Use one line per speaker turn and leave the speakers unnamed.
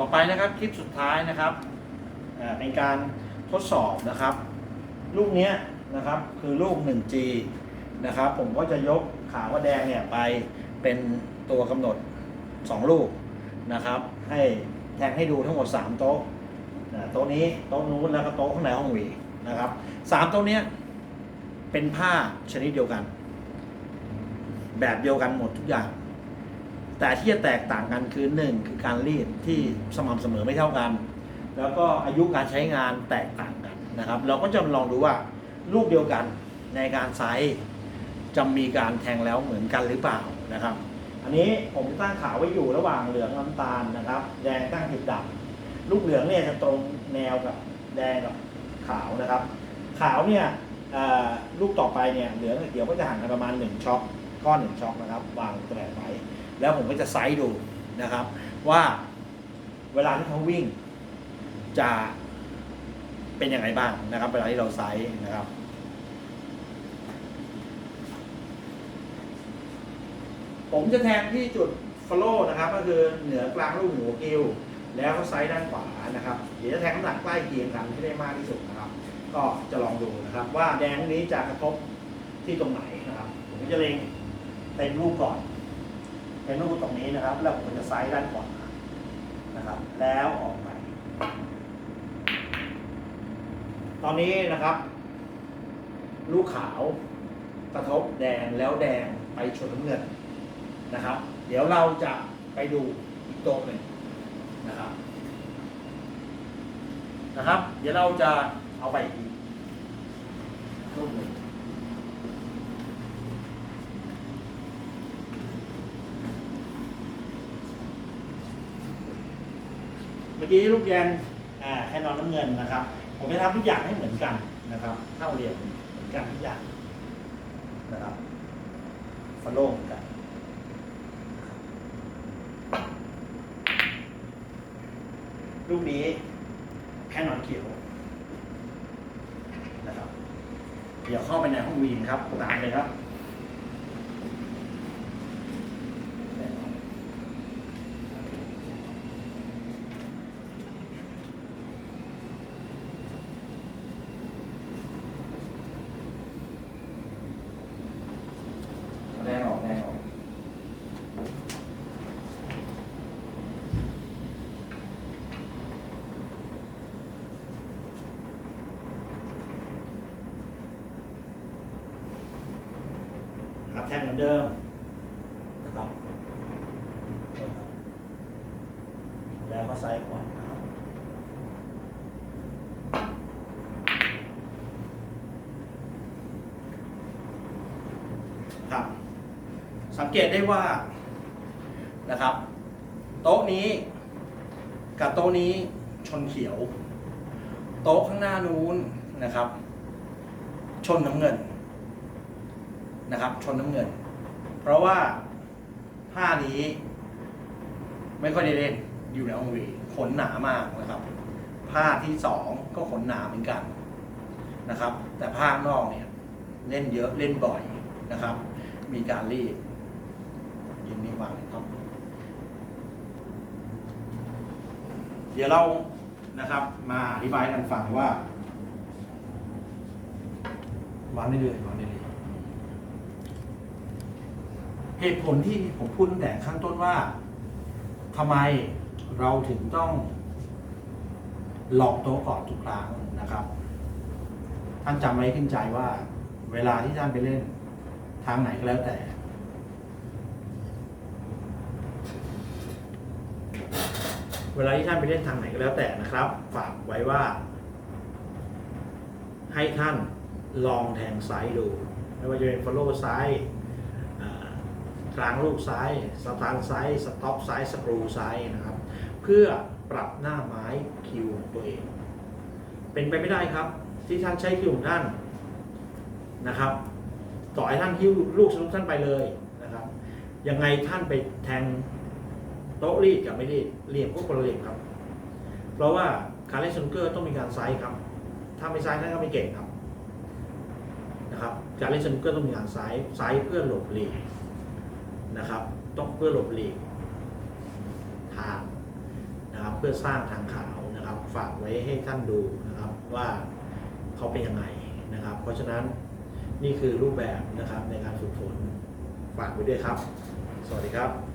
ต่อไปนะครับคลิปสุดท้ายนะครับเป็นการทดสอบนะครับ ลูกเนี้ยนะครับคือลูก 1G นะครับผมก็จะยกขาวกับแดงเนี่ยไปเป็นตัวกำหนด 2 ลูกนะครับให้แทงให้ดูทั้งหมด 3 โต๊ะโต๊ะนี้โต๊ะนู้นแล้วก็โต๊ะข้างในห้องวีนะครับสามโต๊ะเนี้ยเป็นผ้าชนิดเดียวกัน แบบเดียวกันหมดทุกอย่าง แต่ที่จะแตกต่างกันคือหนึ่งคือการรีดที่สม่ำเสมอไม่เท่ากัน แล้วก็อายุการใช้งานแตกต่างกันนะครับ เราก็จะลองดูว่าลูกเดียวกันในการไซส์จะมีการแทงแล้วเหมือนกันหรือเปล่านะครับ อันนี้ผมตั้งขาวไว้อยู่ระหว่างเหลืองน้ำตาลนะครับ แดงตั้งจุดดำลูกเหลืองเนี่ยจะตรงแนวกับแดงกับขาวนะครับ ขาวเนี่ยลูกต่อไปเนี่ยเหลืองกับเขียวก็จะห่างกันประมาณ1ช็อคก้อนหนึ่งช็อคนะครับวางแตะไว้ แล้วผมก็จะไซส์ดูนะครับ ว่าเวลาที่เขาวิ่งจะเป็นยังไงบ้างนะครับ เวลาที่เราไซส์นะครับผมจะแทงที่จุด follow นะครับ ก็คือเหนือกลางลูกหัวกิวแล้วก็ไซส์ด้านขวานะครับ เดี๋ยวจะแทงน้ำหนักใกล้เคียงกันให้ได้มากที่สุดนะครับ ก็จะลองดูนะครับ ว่าแดงนี้จะกระทบที่ตรงไหนนะครับ ผมจะเล็งเป็นลูกก่อน เป็นลูกตรงนี้นะครับ แล้วผมจะไซส์ด้านขวานะครับ แล้วออกไป ตอนนี้นะครับ ลูกขาวกระทบแดงแล้วแดงไปชนน้ำเงินนะครับ เดี๋ยวเราจะไปดูอีกโต๊ะหนึ่งนะครับนะครับ เดี๋ยวเราจะเอาไปอีกรูปหนึ่ง เมื่อกี้ลูกแยนแคนอนน้ำเงินนะครับ ผมจะทำทุกอย่างให้เหมือนกันนะครับ เท่าเรียมเหมือนกันทุกอย่างนะครับฟอลโล่กันลูกนี้แค่นอนเขียวนะครับ เดี๋ยวเข้าไปในห้องวีนครับตามเลยครับ แรงออกแรงออก หัก แท่งเหมือนเดิมนะครับ แล้วก็ไซส์ขวานะครับครับ สังเกตได้ว่านะครับ โต๊ะนี้กับโต๊ะนี้ชนเขียว โต๊ะข้างหน้านู้นนะครับ ชนน้ำเงิน นะครับ ชนน้ำเงิน เพราะว่าผ้านี้ ไม่ค่อยได้เล่นอยู่ในองวีขนหนามากนะครับผ้าที่สองก็ขนหนาเหมือนกันนะครับ แต่ผ้านอกเนี่ย เล่นเยอะเล่นบ่อยนะครับ มีการรีดยินดีวางครับ เดี๋ยวเรานะครับ มาอธิบายกันฟังว่าวางได้เลยวางได้เลย เหตุผลที่ผมพูดตั้งแต่ข้างต้นว่าทำไมเราถึงต้องหลอกโต๊ะก่อนทุกครั้งนะครับ ท่านจำไว้ขึ้นใจว่า เวลาที่ท่านไปเล่น ทางไหนก็แล้วแต่ เวลาที่ท่านไปเล่นทางไหนก็แล้วแต่นะครับ ฝากไว้ว่า ให้ท่านลองแทงไซส์ดู ไม่ว่าจะเป็น follow ไซส์ กลางลูกไซส์สตาร์ทไซส์สต็อปไซส์สกรูไซส์นะครับ เพื่อปรับหน้าไม้คิวตัวเอง เป็นไปไม่ได้ครับ ที่ท่านใช้คิวของท่านนะครับ ต่อให้ท่านหิ้วลูกสนุกท่านไปเลยนะครับ ยังไงท่านไปแทงโต๊ะรีดกับไม่รีดเหลี่ยมก็คนละเหลี่ยมครับ เพราะว่าการเล่นสนุกเกอร์ต้องมีการไซส์ครับ ถ้าไม่ไซส์ท่านก็ไม่เก่งครับนะครับ การเล่นสนุกเกอร์ต้องมีการไซส์ไซส์เพื่อหลบหลีก นะครับ ต้องเพื่อหลบหลีกทางนะครับ เพื่อสร้างทางขาวนะครับ ฝากไว้ให้ท่านดูนะครับว่าเขาเป็นยังไงนะครับ เพราะฉะนั้นนี่คือรูปแบบนะครับในการฝึกฝนฝากไว้ด้วยครับ สวัสดีครับ